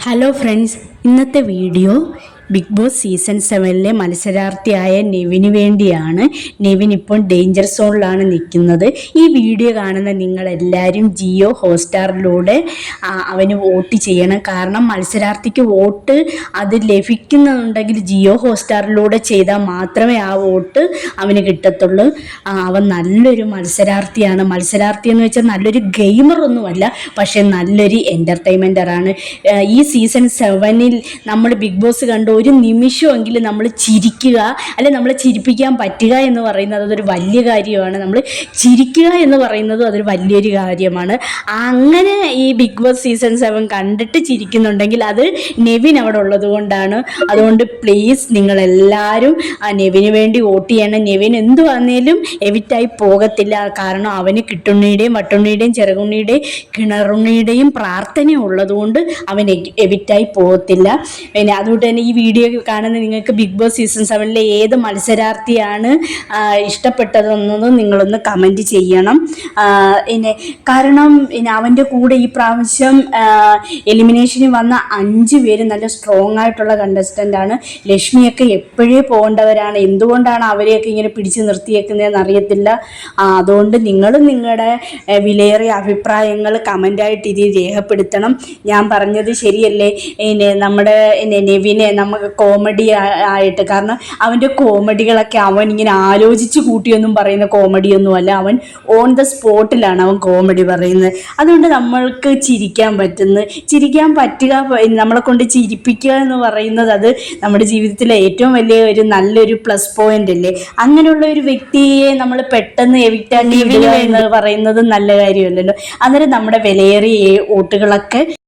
Hello friends ഇന്നത്തെ video big boss season സെവനിലെ മത്സരാർത്ഥിയായ നെവിന് വേണ്ടിയാണ് നെവിൻ ഇപ്പോൾ ഡേഞ്ചർ സോണിലാണ് നിൽക്കുന്നത്. ഈ വീഡിയോ കാണുന്ന നിങ്ങളെല്ലാവരും ജിയോ ഹോട്ട്സ്റ്റാറിലൂടെ അവന് വോട്ട് ചെയ്യണം. കാരണം മത്സരാർത്ഥിക്ക് വോട്ട് അത് ലഭിക്കുന്നുണ്ടെങ്കിൽ ജിയോ ഹോട്ട്സ്റ്റാറിലൂടെ ചെയ്താൽ മാത്രമേ ആ വോട്ട് അവന് കിട്ടത്തുള്ളൂ. അവൻ നല്ലൊരു മത്സരാർത്ഥിയാണ്. മത്സരാർത്ഥി എന്ന് വെച്ചാൽ നല്ലൊരു ഗെയിമർ ഒന്നുമല്ല പക്ഷെ നല്ലൊരു എന്റർടൈൻമെന്ററാണ് ഈ സീസൺ സെവനിൽ നമ്മൾ ബിഗ് ബോസ് കണ്ട ഒരു നിമിഷമെങ്കിലും നമ്മൾ ചിരിക്കുക അല്ലെ നമ്മളെ ചിരിപ്പിക്കാൻ പറ്റുക എന്ന് പറയുന്നത് അതൊരു വലിയ കാര്യമാണ്. നമ്മൾ ചിരിക്കുക എന്ന് പറയുന്നതും അതൊരു വലിയൊരു കാര്യമാണ്. അങ്ങനെ ഈ ബിഗ് ബോസ് സീസൺ സെവൻ കണ്ടിട്ട് ചിരിക്കുന്നുണ്ടെങ്കിൽ അത് നെവിൻ അവിടെ ഉള്ളത് കൊണ്ടാണ്. അതുകൊണ്ട് പ്ലീസ് നിങ്ങളെല്ലാവരും ആ നെവിന് വേണ്ടി വോട്ട് ചെയ്യണം. നെവിൻ എന്ത് വന്നേലും എവിറ്റായി പോകത്തില്ല. കാരണം അവന് കിട്ടുണ്ണിയുടെയും വട്ടുണ്ണിയുടെയും ചെറുകുണ്ണിയുടെയും കിണറുണ്ണിയുടെയും പ്രാർത്ഥന ഉള്ളതുകൊണ്ട് അവൻ എവിറ്റായി പോകത്തില്ല. പിന്നെ അതുകൊണ്ട് തന്നെ ഈ കാണുന്ന നിങ്ങൾക്ക് ബിഗ് ബോസ് സീസൺ സെവനിലെ ഏത് മത്സരാർത്ഥിയാണ് ഇഷ്ടപ്പെട്ടതെന്നും നിങ്ങളൊന്ന് കമന്റ് ചെയ്യണം. പിന്നെ കാരണം പിന്നെ അവന്റെ കൂടെ ഈ പ്രാവശ്യം എലിമിനേഷന് വന്ന അഞ്ച് പേര് നല്ല സ്ട്രോങ് ആയിട്ടുള്ള കണ്ടസ്റ്റന്റാണ് ലക്ഷ്മിയൊക്കെ എപ്പോഴേ പോകേണ്ടവരാണ്? എന്തുകൊണ്ടാണ് അവരെയൊക്കെ ഇങ്ങനെ പിടിച്ചു നിർത്തിയേക്കുന്നതെന്ന് അറിയത്തില്ല. അതുകൊണ്ട് നിങ്ങളും നിങ്ങളുടെ വിലയേറിയ അഭിപ്രായങ്ങൾ കമന്റായിട്ട് ഇത് രേഖപ്പെടുത്തണം. ഞാൻ പറഞ്ഞത് ശരിയല്ലേ? പിന്നെ നമ്മുടെ നെവിനെ നമുക്ക് കോമഡി ആയിട്ട്. കാരണം അവന്റെ കോമഡികളൊക്കെ അവൻ ഇങ്ങനെ ആലോചിച്ച് കൂട്ടിയൊന്നും പറയുന്ന കോമഡിയൊന്നും അല്ല. അവൻ ഓൺ ദ സ്പോട്ടിലാണ് അവൻ കോമഡി പറയുന്നത്. അതുകൊണ്ട് നമ്മൾക്ക് ചിരിക്കാൻ പറ്റുന്നു. ചിരിക്കാൻ പറ്റുക നമ്മളെ കൊണ്ട് ചിരിപ്പിക്കുക എന്ന് പറയുന്നത് അത് നമ്മുടെ ജീവിതത്തിലെ ഏറ്റവും വലിയ ഒരു നല്ലൊരു പ്ലസ് പോയിന്റ് അല്ലേ? അങ്ങനെയുള്ള ഒരു വ്യക്തിയെ നമ്മൾ പെട്ടെന്ന് എവിക്റ്റാക്കി വിടുക എന്ന് പറയുന്നത് നല്ല കാര്യമല്ലല്ലോ. അന്നേരം നമ്മുടെ വിലയേറിയ വോട്ടുകളൊക്കെ